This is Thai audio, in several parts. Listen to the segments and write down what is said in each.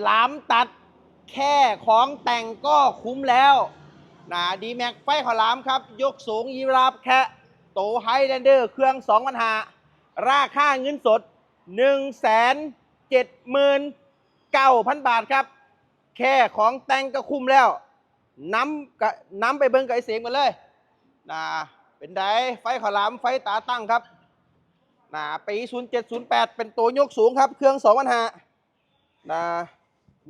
หลามตัดแค่ของแต่งก็คุ้มแล้วนะดีแม็กไฟขอหลามครับ ยกสูงยีราฟแค่โตไฮแลนเดอร์เครื่อง2 0 0 0ราคาเงินสด 1 7 9 0 0 0 บาทครับ แค่ของแต่งก็คุ้มแล้วน้ำกะน้ำไปเบิ้งกับไอเสียงมาเลยนะเป็นไดไฟขอหลามไฟตาตั้งครับนะปี 0708 เป็นตัวยกสูงครับ เครื่อง2 0 0 0นะ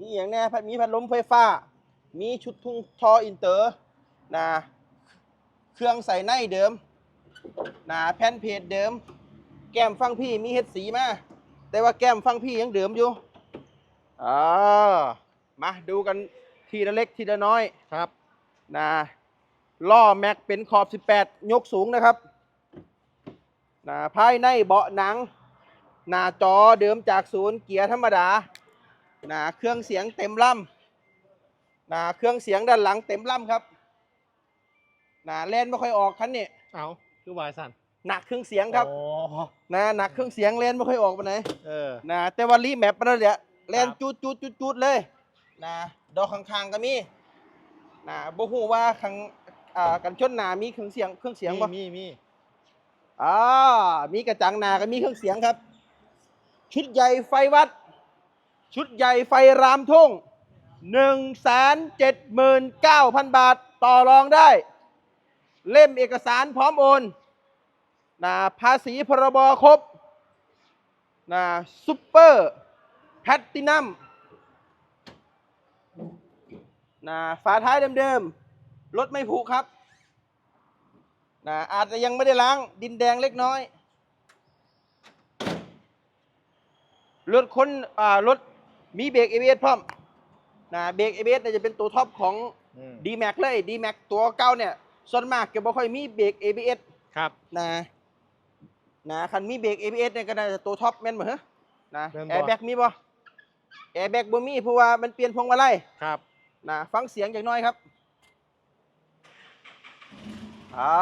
มีอย่างแน่มีพัดลมไฟฟ้า มีชุดทุ่งทออินเตอร์นะเครื่องใส่ในเดิมนะแผ่นเพจเดิม แก้มฟังพี่มีเฮ็ดสีมาแต่ว่าแก้มฟังพี่ยังเดิมอยู่อ่ามาดูกันทีละเล็กทีละน้อยครับนะล้อแม็กเป็นขอบ 18 ยกสูงนะครับนะภายในเบาะหนัง หน้าจอเดิมจากศูนย์เกียร์ธรรมดา นะเครื่องเสียงเต็มลำนะเครื่องเสียงด้านหลังเต็มลำครับนะเล่นไม่ค่อยออกคันนี้เอาคือวายสันหนักเครื่องเสียงครับโอ้นะหนักเครื่องเสียงเล่นไม่ค่อยออกไปไหนใดเออนะแต่ว่ารีแมปมาแล้วเนี่ยเล่นครับจูดจูดจูดจูดเลยนะดอกข้างๆก็มีนะบ่ฮู้ว่าข้างอ่ากันชนหนามีเครื่องเสียงเครื่องเสียงบ่มีมีอ่ามีกระจังหนาก็มีเครื่องเสียงครับ ชุดใหญ่ไฟวัด ชุดใหญ่ไฟรามทุ่ง 179,000 บาทต่อรองได้ เล่มเอกสารพร้อมโอนนะภาษีพรบครบนะซุปเปอร์แพตตินัมนะฝาท้ายเดิมๆ รถไม่ผุครับนะอาจจะยังไม่ได้ล้างดินแดงเล็กน้อย รถค้นรถ มีเบรก ABS พร้อมนะเบรก ABS เนี่ยจะเป็นตัวท็อปของอืม D Max เลย D Max ตัวเก่าเนี่ย ส่วนมากจะบ่ค่อยมีเบรก ABS ครับนะนะคันมีเบรก ABS เนี่ยก็น่าจะตัวท็อปแม่นบ่ฮะนะแม่นบ่แอร์แบ็กมีบ่แอร์แบ็กบ่มีเพราะว่ามันเปลี่ยนพวงมาลัยครับนะฟังเสียงอย่างน้อยครับอ่า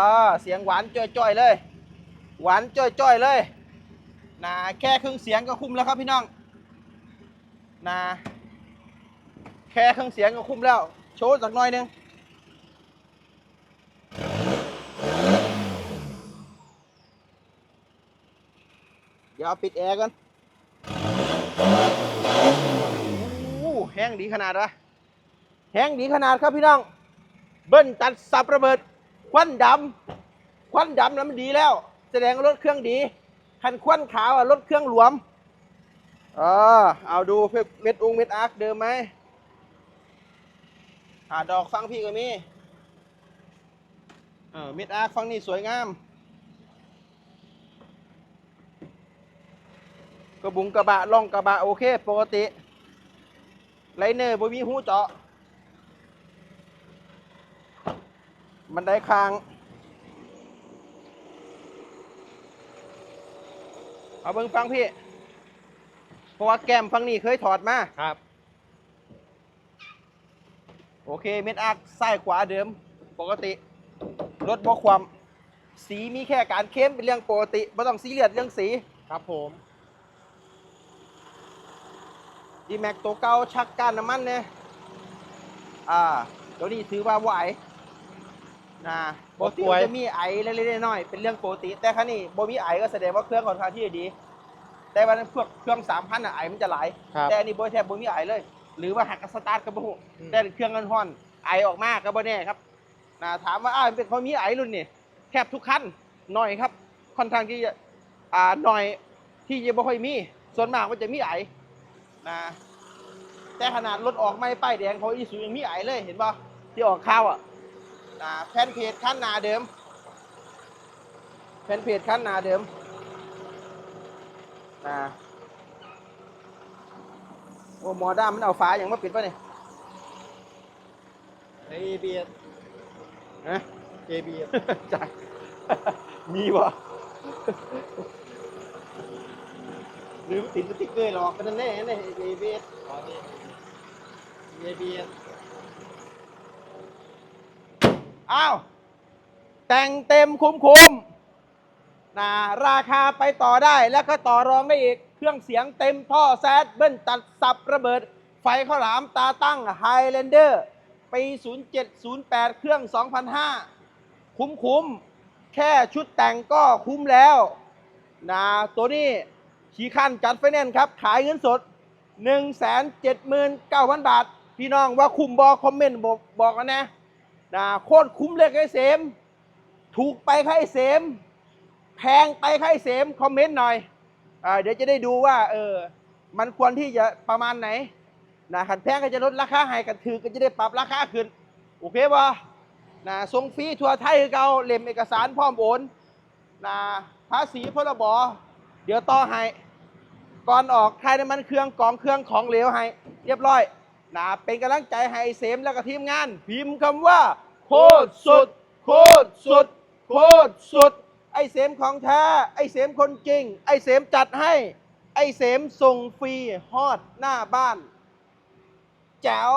เสียงหวานจ้อยๆเลย หวานจ้อยๆเลยนะแค่ครึ่งเสียงก็คุ้มแล้วครับพี่น้อง นะแค่เครื่องเสียงก็คุ้มแล้ว โชว์สักหน่อยหนึงเดี๋ยวเอาปิดแอร์ก่อนโอ้แห้งดีขนาดวะแห้งดีขนาดครับพี่น้อง เบิ้ลตัดสับระเบิด ควันดำควันดำแล้วมันดีแล้ว แสดงว่ารถเครื่องดีคันควันขาวอะรถเครื่องหลวม เออเอาดูเม็ดอุ้งเม็ดอาร์คเดิมไหมหาดอกฟังพี่ก็มีเออเม็ดอาร์คฟังนี่สวยงาม กระบุงกระบะล่องกระบะโอเค ปกติ ไลเนอร์บ่มีหูเจาะ มันได้คางเอาเบิ่งฟังพี่ เพราะว่าแก้มฟังนี่เคยถอดมา ครับ โอเค เม็ดอาร์คซ้ายขวาเดิม ปกติ รถบ่ความ สีมีแค่การเข้มเป็นเรื่องปกติไม่ต้องซีเรียสเรื่องสี ครับผมดีแม็กตัวเก่าชักก้านน้ำมันเนี่ยอ่าเดี๋ยวนี้ถือว่าไหวนะปกติมันจะมีไอเล็กๆน้อยๆเป็นเรื่องปกติ แต่ครั้นี้บ่มีไอก็แสดงว่าเครื่องค่อนข้างที่จะดี แต่ว่าพวกเครื่องสามพันอะไอมันจะหลายครับแต่อันนี้บ่แทบบ่มีไอเลย หรือว่าหักกับสตาร์ทก็บ่ฮู้อืม แต่เครื่องมันฮ้อนไอออกมาก็บ่แน่ครับนะถามว่าอ้าวมันเป็นเพราะมีไอรุ่นนี่แทบทุกคันหน่อยครับค่อนข้างที่จะอ่าหน่อยที่จะบ่ค่อยมี ส่วนมากมันจะมีไอนะแต่ขนาดรถออกไม่ป้ายแดงเขาอีซูยังมีไอเลยเห็นป่ะที่ออกข่าวอะนะแผ่นเพจขั้นหนาเดิมแผ่นเพจขั้นหนาเดิม นะโอ้หมอด้ามมันเอาฟ้าอย่างมาปิดป่ะเนี่ยเอเบียดฮะเอเบียดจ่ายมีป่ะหรือติดสติ๊กเกอร์หรอกกันแน่ๆเนี่ยเอเบสตอนนี้เอเบียดอ้าว แต่งเต็มคุ้มคุ้มๆ นะราคาไปต่อได้แล้วก็ต่อรองได้อีก เครื่องเสียงเต็มท่อแซดเบิ้ลตัดสับระเบิด ไฟข้าวหลามตาตั้ง Highlander ปี 0708 เครื่อง 2005 คุ้มคุ้มแค่ชุดแต่งก็คุ้มแล้วนะตัวนี้ขี่ขั้นจัดไฟแนนซ์ครับ ขายเงินสด 179,000 บาท พี่น้องว่าคุ้มบอคอมเมนต์บอกบอกกันนะนะโคตรคุ้มเลยไอ้เสม ถูกไปใครเสม แพงไปใครเสมคอมเมนต์หน่อยอเดี๋ยวจะได้ดูว่าเออมันควรที่จะประมาณไหนนะขันแพงก็จะลดราคาให้กันถือก็จะได้ปรับราคาขึ้นโอเคปะนะส่งฟรีทั่วไทยคือเก่าเล่มเอกสารพร้อมโอนนะภาษีพรบเดี๋ยวต่อให้ก่อนออกค่ายน้ำมันเครื่องกองเครื่องของเหลวให้ เรียบร้อยนะเป็นกำลังใจให้เสมแล้วก็ทีมงาน พิมพ์คำว่า โคตรสุด โคตรสุด โคตรสุด ไอเสมของแท้ ไอเสมคนจริง ไอเสมจัดให้ ไอเสมส่งฟรีฮอดหน้าบ้าน แจ๋ว